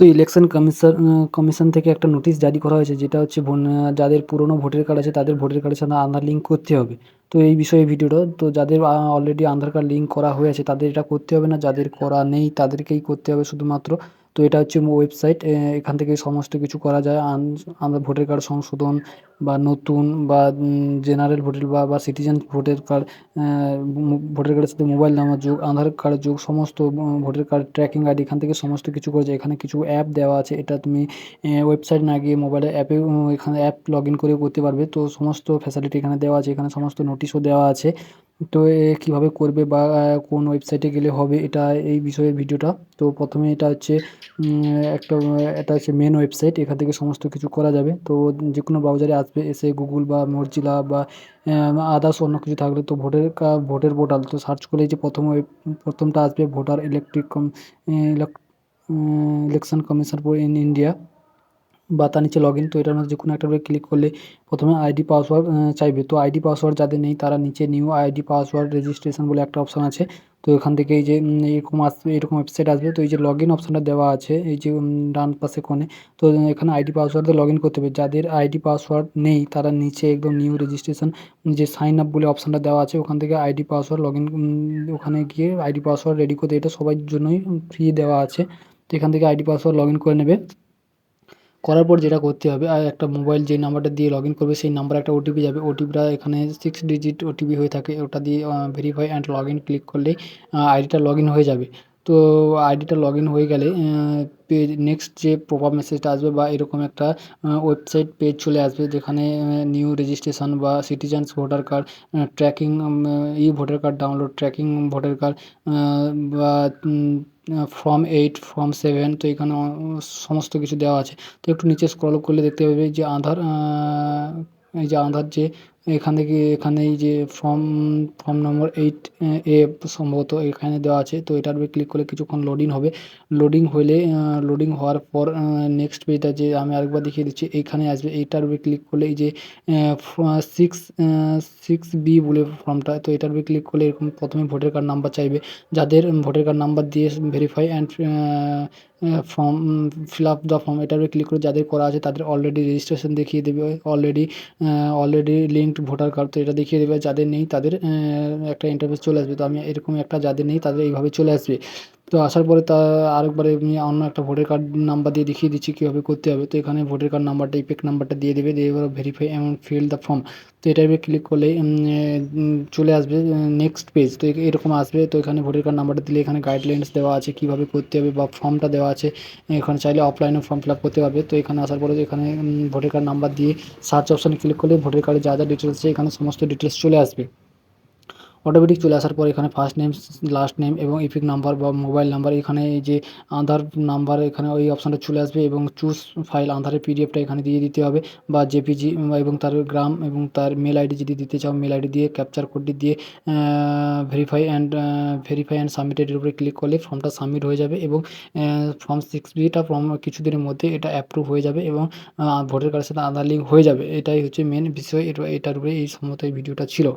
তো election commission commission থেকে একটা নোটিশ জারি করা হয়েছে, যেটা হচ্ছে যাদের পুরনো ভোটের কার্ড আছে, তাদের ভোটের কার্ডের সাথে আধার লিঙ্ক করতে হবে। তো এই বিষয়ে ভিডিওটা তো যাদের অলরেডি আধার কার্ড লিঙ্ক করা হয়েছে তাদের এটা করতে হবে না, যাদের করা নেই, তাদেরকেই করতে হবে শুধুমাত্র তো এটা হচ্ছে ওয়েবসাইট এখান থেকে সমস্ত কিছু করা যায়। আমরা ভোটার কার্ড সংশোধন বা নতুন বা জেনারেল ভোটার বা বা সিটিজেন ভোটার কার্ড ভোটার কার্ডের সাথে মোবাইল নাম্বার যোগ, আধার কার্ড যোগ, সমস্ত ভোটার কার্ড ট্র্যাকিং আইডি এখান থেকে সমস্ত কিছু করা যায়। এখানে কিছু অ্যাপ দেওয়া আছে, এটা তুমি ওয়েবসাইট না গিয়ে মোবাইলে অ্যাপে এখানে অ্যাপ লগ ইন করে করতে পারবে। তো সমস্ত ফ্যাসিলিটি এখানে দেওয়া আছে, এখানে সমস্ত নোটিশও দেওয়া আছে। তো এ কীভাবে করবে বা কোন ওয়েবসাইটে গেলে হবে এটা এই বিষয়ে ভিডিওটা। তো প্রথমে এটা হচ্ছে একটা, এটা হচ্ছে মেন ওয়েবসাইট এখান থেকে সমস্ত কিছু করা যাবে। তো যে কোনো ব্রাউজারে আসবে, এসে গুগল বা মরজিলা বা আদার্স অন্য কিছু থাকলে তো ভোটের ভোটের পোর্টাল তো সার্চ করলেই যে প্রথম প্রথমটা আসবে voter electric election commission in India বা তার নিচে লগ ইন তো এটার মধ্যে যে কোনো একটা ক্লিক করলে প্রথমে আইডি পাসওয়ার্ড চাইবে। তো আইডি পাসওয়ার্ড যাদের নেই তারা নিচে নিউ আইডি পাসওয়ার্ড রেজিস্ট্রেশন বলে একটা অপশান আছে। তো এখান থেকে এই যে এরকম আসবে এরকম ওয়েবসাইট আসবে। তো এই যে লগ ইন অপশানটা দেওয়া আছে, এই যে ডান পাশে কোণে, তো এখানে আইডি পাসওয়ার্ড লগ ইন করতে হবে। যাদের আইডি পাসওয়ার্ড নেই তারা নিচে একদম নিউ রেজিস্ট্রেশন যে সাইন আপ বলে অপশানটা দেওয়া আছে, ওখান থেকে আইডি পাসওয়ার্ড লগ ইন ওখানে গিয়ে আইডি পাসওয়ার্ড রেডি করতে এটা সবার জন্যই ফ্রি দেওয়া আছে। তো এখান থেকে আইডি পাসওয়ার্ড লগ ইন করে নেবে। করার পর যেটা করতে হবে, আর একটা মোবাইল যে নাম্বারটা দিয়ে লগ ইন করবে, সেই নাম্বারে একটা ওটিপি যাবে। ওটিপিটা এখানে সিক্স ডিজিট ওটিপি হয়ে থাকে। ওটা দিয়ে verify and log in click করলেই আইডিটা লগ ইন হয়ে যাবে। তো আইডিটা লগ ইন হয়ে গেলে পেজ নেক্সট যে প্রপার মেসেজটা আসবে বা এরকম একটা ওয়েবসাইট পেজ চলে আসবে যেখানে নিউ রেজিস্ট্রেশন বা citizens voter card tracking e voter card download tracking voter card বা ফর্ম এইট ফর্ম সেভেন তো এখানে সমস্ত কিছু দেওয়া আছে। তো একটু নিচে স্ক্রল করলে দেখতে পাবে যে আধার এই যে আধার যে এখান থেকে এখানে এই যে ফর্ম ফর্ম নম্বর এইট এ সম্ভবত এখানে দেওয়া আছে। তো এটার উপরে ক্লিক করলে কিছুক্ষণ লোডিং হবে। লোডিং হলে লোডিং হওয়ার পর নেক্সট পেজটা যে আমি আরেকবার দেখিয়ে দিচ্ছি এইখানে আসবে। এইটার উপরে ক্লিক করলে এই যে সিক্স সিক্স বি বলে ফর্মটা তো এটার উপরে ক্লিক করলে এরকম প্রথমে ভোটার কার্ড নাম্বার চাইবে। যাদের ভোটার কার্ড নাম্বার দিয়ে verify and form fill up the form এটার উপরে ক্লিক করে যাদের করা আছে তাদের অলরেডি রেজিস্ট্রেশন দেখিয়ে দেবে। Already already linked voter card তো এটা দেখিয়ে দেবে যাদের নেই তাদের একটা ইন্টারফেস চলে আসবে। তো আমি এরকম একটা যাদের নেই তাদের এইভাবে চলে আসবে। তো আসার পরে তা আরেকবারে আমি অন্য একটা ভোটার কার্ড নাম্বার দিয়ে দেখিয়ে দিচ্ছি, কীভাবে করতে হবে। তো এখানে ভোটার কার্ড নাম্বারটা ইপেক নাম্বারটা দিয়ে দেবে, দিয়ে এবার ভেরিফাই এবং ফিল দ্য ফর্ম তো এটার উপরে ক্লিক করলে চলে আসবে নেক্সট পেজ তো এরকম আসবে। তো এখানে ভোটার কার্ড নাম্বারটা দিলে এখানে গাইডলাইন্স দেওয়া আছে, কীভাবে করতে হবে বা ফর্মটা দেওয়া আছে। এখানে চাইলে অফলাইনে ফর্ম ফিল আপ করতে পারবে। তো এখানে আসার পরে এখানে ভোটার কার্ড নাম্বার দিয়ে সার্চ অপশানে ক্লিক করলে ভোটার কার্ডে যা যা ডিটেলস আছে, এখানে সমস্ত ডিটেলস চলে আসবে। অটোমেটিক চলে আসার পর এখানে ফার্স্ট নেম লাস্ট নেম এবং ইপিক নাম্বার বা মোবাইল নাম্বার এখানে এই যে আধার নাম্বার এখানে ওই অপশানটা চলে আসবে এবং চুজ ফাইল আধারের পিডিএফটা এখানে দিয়ে দিতে হবে বা জেপিজি এবং তার গ্রাম এবং তার মেল আইডি যদি দিতে চাও মেল আইডি দিয়ে ক্যাপচার কোডটি দিয়ে ভেরিফাই অ্যান্ড ভেরিফাই অ্যান্ড সাবমিটেডের উপরে ক্লিক করলে ফর্মটা সাবমিট হয়ে যাবে এবং ফর্ম সিক্স বিটা ফর্ম কিছুদিনের মধ্যে এটা অ্যাপ্রুভ হয়ে যাবে এবং ভোটার কার্ডের সাথে আধার লিঙ্ক হয়ে যাবে। এটাই হচ্ছে মেন বিষয়, এটা, এটার উপরে এই সম্মত ভিডিওটা ছিল।